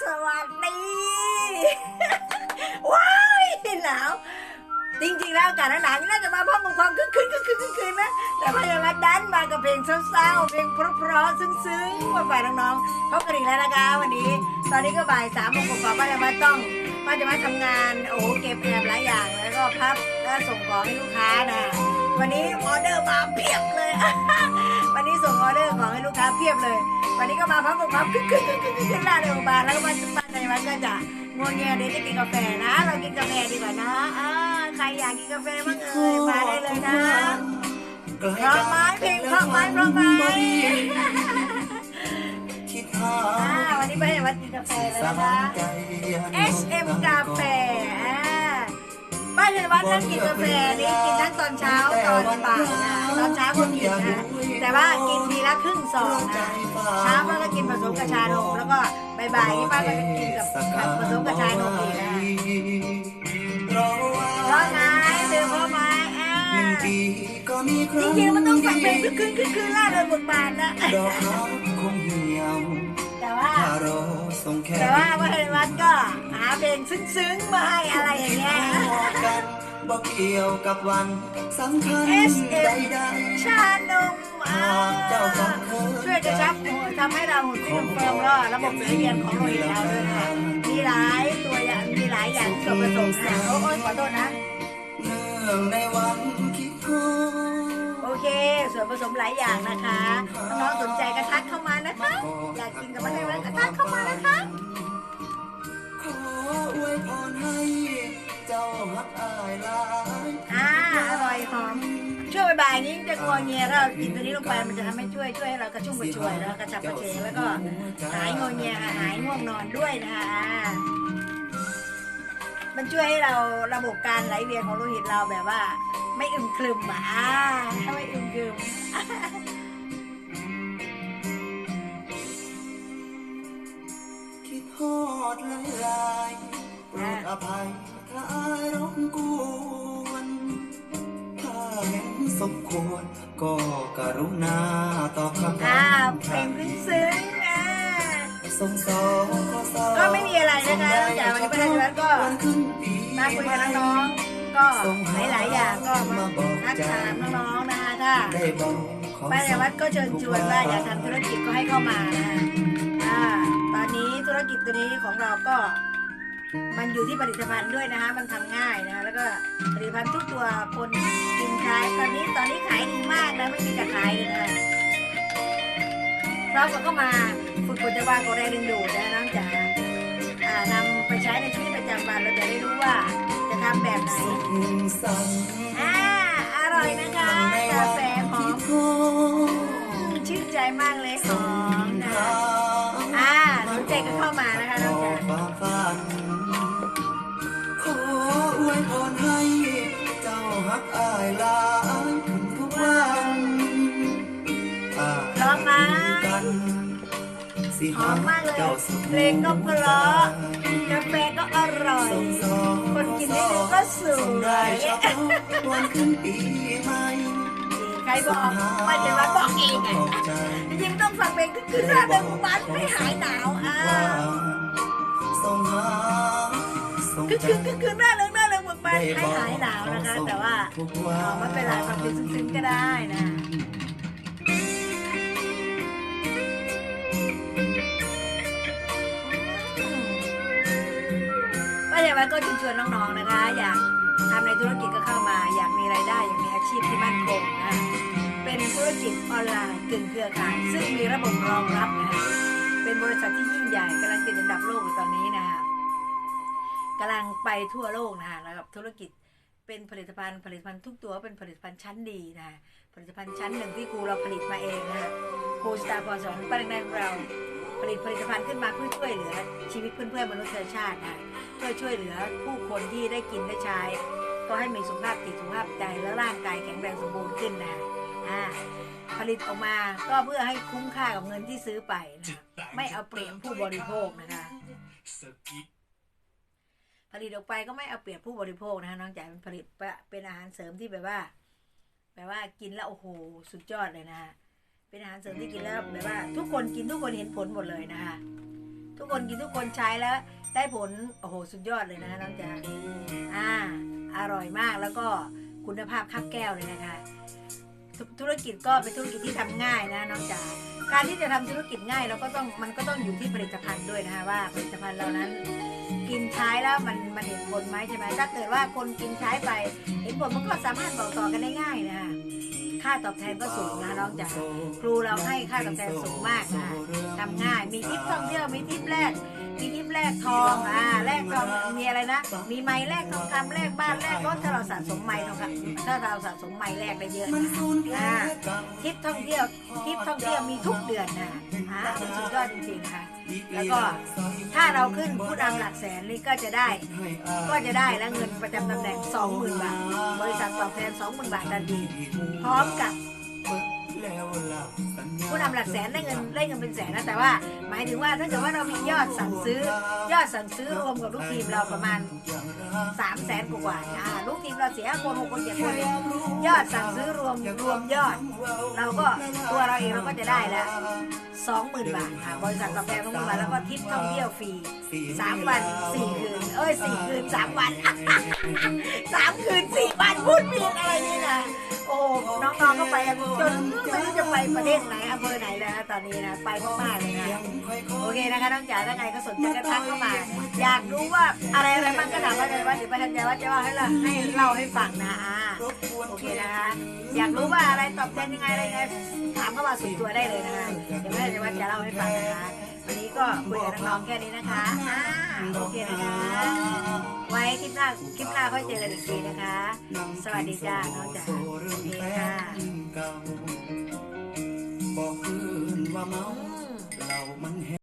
สวัสดี ว้ายหนาว จริงๆแล้วอากาศหนาวนี่น่าจะมาพร้อมกับความคึกคืนคึกคืนคึกคืนนะ แต่พยาบาลดันมากับเพลงเศร้าๆ เพลงเพราะๆ ซึ้งๆมาฝ่ายน้องๆเขากระดิ่งแล้วนะคะวันนี้ ตอนนี้ก็บ่ายสามโมงกว่าป้าจะมาต้องป้าจะมาทำงาน โอ้โห เก็บแอบหลายอย่าง แล้วก็พับแล้วส่งของให้ลูกค้านะ วันนี้ออเดอร์มาเพียบเลย วันนี้ ส่งออเดอร์ของให้ลูกค้าเพียบเลย วันนี้ก็มาพับกับพับคึกคึกคึกคึกคึกขึ้นล่าเลยโรงพยาบาลแล้วก็มาป้าในวันก็จะงวงเงียเดี๋ยวจะกินกาแฟนะ เรากินกาแฟดีกว่านะอ่าใครอยากกินกาแฟบ้างเอ่ยมาได้เลยนะเพราะไม้เพลงเพราะไม้เพราะไม้คิดหาอ่าวันนี้ไปให้วัดกินกาแฟเลยสนะบาคะยใจ SM กาแฟอ่า ป้าเห็นวัดนั่งกินกาแฟนี่กินทั้งตอนเช้าตอนบ่ายนะตอนเช้าก็กินนะแต่ว่ากินทีละครึ่งซองนะเช้าป้าก็กินผสมกับชานมแล้วก็บ่ายๆนี่ป้าก็จะกินกับกับผสมกับชานมอีกนะรอเพราะไม้เดือเพราะไม้อ่าหนึ่งปีก็มีคจริงๆมันต้องฟังเพลงคึกคืนคึกคืนล่าเริงบทบาทนะ ดอกรักคงเหี่ยวแต่ว่าถ้ารอส่งแค่แต่ว่าว่าเห็นวัดก็หาเพลงซึ้งๆมาให้อะไรอย่างเงี้ยกันบอกเกี่ยวกับวันสำคัญ SM ใดชานมอ่าช่วยกระชับหัวทำให้เราหุ่นที่เฟิร์มแล้วระบบไหลเวียนของโลหิตเราด้วยนะคะมีหลายตัวอย่างมีหลายอย่างส่วนผสมนะโอ้ยขอโทษนะๆเนื่องในวันคิดฮอดโอ เค ส่วนผสมหลายอย่างนะคะน้องๆสนใจกระทักเข้ามานะคะ อยากกินกับมันให้ไว้กระทักเข้ามานะคะขออวยพรให้เจ้าฮักอายหลายอ่าอร่อยหอมช่วยบ่ายๆนี้จะกลัวเงียแล้วเรากินตัวนี้ลงไปมันจะทำให้ช่วยช่วยให้เรากระชุ่มกระชวยแล้วกระชับกระเฉงแล้วก็หายงวงเงียหายง่วงนอนด้วยนะคะอ่า มันช่วยให้เราระบบการไหลเวียนของโลหิตเราแบบว่า ไม่อึมครึมอะอ่าไม่อึมครึมคิดฮอดหลายลายๆโปรดอภัยถ้าอายรบกวนถ้าเห็นสมควรก็กรุณาตอบคำถาอ่ามเพลงซึ้ง ก็ไม่มีอะไรนะคะนอกจากวันนี้ประธานวัดก็วันขึ้นปีมาคุยกับน้องๆก็หลายๆอย่างก็มาทักถามน้องๆนะคะถ้าได้บอกขอป้าในวัดก็เชิญชวนว่าอยากทำธุรกิจก็ให้เข้ามานะอ่าตอนนี้ธุรกิจตัวนี้ของเราก็มันอยู่ที่ผลิตภัณฑ์ด้วยนะคะ มันทำง่ายนะคะ แล้วก็ผลิตภัณฑ์ทุกตัวคนกินใช้ตอนนี้ตอนนี้ขายดีมากนะไม่มีจะขายเลยนะคะพร้อมกับก็มา ฝึกฝนจะว่ากฎแรงดึงดูดนะน้องจ๋านำไปใช้ในชีวิตประจำวันเราจะได้รู้ว่าจะทำแบบไหนอ่าอร่อยนะคะกาแฟหอมชื่นใจมากเลยหอมนะอ่าสนใจก็เข้ามานะคะน้องจ๋าขออวยพรให้เจ้าฮักอายลา สิหอมมากเลยเพลงก็เพราะกาแฟก็อร่อยคนกินได้ดูก็สส่งวยวันขึ้นปีใหม่ใครบอกไม่ใช่ว่าบอกเองอะใจริงต้องฟังเพลงคือคือถ้าเดินมันไม่หายหนาวอ่าคือคือคือคือหน้าเรื่องหน้าเรื่องมันไม่หายหนาวนะคะ แต่ว่าอ๋อไม่เป็นไรฟังเพลงซึ้งๆก็ได้นะ ก็อย่างไรก็เชิญชวนน้องๆนะคะ อยากทำในธุรกิจก็เข้ามา อยากมีรายได้ อยากมีอาชีพที่มั่นคงนะคะเป็นธุรกิจออนไลน์กึ่งเครือข่าย ซึ่งมีระบบรองรับนะคะเป็นบริษัทที่ยิ่งใหญ่กำลังติดอันดับโลกอยู่ตอนนี้นะคะกำลังไปทั่วโลกนะคะแล้วกับธุรกิจ เป็นผลิตภัณฑ์ผลิตภัณฑ์ทุกตัวเป็นผลิตภัณฑ์ชั้นดีนะคะผลิตภัณฑ์ชั้นหนึ่งที่ครูเราผลิตมาเองนะคะครูสตาร์พอสอนป้าแดงๆของเรา ผลิตผลิตภัณฑ์ขึ้นมาเพื่อช่วยเหลือ ชีวิตเพื่อนๆมนุษยชาตินะคะช่วยช่วยเหลือผู้คนที่ได้กินได้ใช้ ก็ให้มีสุขภาพจิตสุขภาพใจและร่างกายแข็งแรงสมบูรณ์ขึ้นนะอ่าผลิตออกมาก็เพื่อให้คุ้มค่ากับเงินที่ซื้อไปนะไม่เอาเปรียบผู้บริโภคนะคะ ผลิตออกไปก็ไม่เอาเปรียบผู้บริโภคนะคะน้องจ๋าเป็นผลิตเป็นอาหารเสริมที่แบบว่าแบบว่ากินแล้วโอ้โหสุดยอดเลยนะคะเป็นอาหารเสริมที่กินแล้วแบบว่า ทุกคนกินทุกคนเห็นผลหมดเลยนะคะทุกคนกินทุกคนใช้แล้ว ได้ผลโอ้โหสุดยอดเลยนะน้องจ๋าอ่าอร่อยมากแล้วก็คุณภาพคับแก้วเลยนะคะ ธุรกิจก็เป็นธุรกิจที่ทำง่ายนะน้องจ๋าการที่จะทำธุรกิจง่ายเราก็ต้องมันก็ต้องอยู่ที่ผลิตภัณฑ์ด้วยนะคะว่าผลิตภัณฑ์เรานั้น กินใช้แล้วมันมันเห็นผลไหมใช่ไหมถ้าเกิดว่าคนกินใช้ไป เห็นผลมันก็สามารถบอกต่อกันได้ง่ายนะคะค่าตอบแทนก็สูงนะน้องจ๋าครูเราให้ค่าตอบแทนสูงมากนะทำง่ายมีทริปท่องเที่ยวมีทริปแรก มีทริปแรกทองอ่าแรกทองมีอะไรนะ มีไม้แรกทองคำแรกบ้านแรกรถถ้าเราสะสมไม้ทองคำถ้าเราสะสมไม้แรกได้เยอะนะอ่าทริปท่องเที่ยวทริปท่องเที่ยวมีทุกเดือนนะอ่ามันสุดยอดจริงๆนะคะแล้วก็ถ้าเราขึ้นผู้นำหลักแสนนี่ก็จะได้ ก็จะได้แล้วเงินประจำตำแหน่ง20,000บาทบริษัทตอบแทน20,000บาททันทีพร้อมกับ ผู้นำหลักแสนได้เงินได้เงินเป็นแสนนะแต่ว่า หมายถึงว่าถ้าเกิดว่าเรามียอดสั่งซื้อ ยอดสั่งซื้อรวมกับลูกทีมเราประมาณ3แสนกว่าอ่าลูกทีมเราเสียคนหกคนเจ็ดคนยอดสั่งซื้อรวมรวมยอด เราก็ตัวเราเองเราก็จะได้แล้ว20,000บาทค่ะบริษัทตอบแทน20,000บาทแล้วก็ทิปท่องเที่ยวฟรีสามวันสี่คืนเอ้ยสี่คืนสามวันสาม จนไม่รู้จะไปประเทศไหนอำเภอไหนแล้วนะตอนนี้นะไปมากๆเลยนะโอเคนะคะน้องจ๋าถ้าใครก็สนใจก็ทักเข้ามา อยากรู้ว่าอะไรอะไรบ้างก็ถามว่าอะไรว่าเดี๋ยวประธานใจว่าจะว่าให้เราให้เล่าให้ฟังนะโอเคนะคะอยากรู้ว่าอะไรตอบแทนยังไงอะไรยังไงถามเข้ามาส่วนตัวได้เลยนะคะเดี๋ยวแม่จะว่าจะเล่าให้ฟังนะคะวันนี้ก็คุยกับน้องๆแค่นี้นะคะโอเคนะคะ ไว้คลิปหน้าคลิปหน้าค่อยเจอกันอีกทีนะคะ สวัสดีจ้าน้องจ๋าโอเคค่ะบอกเพื่อนว่าเมาอืมเรามัน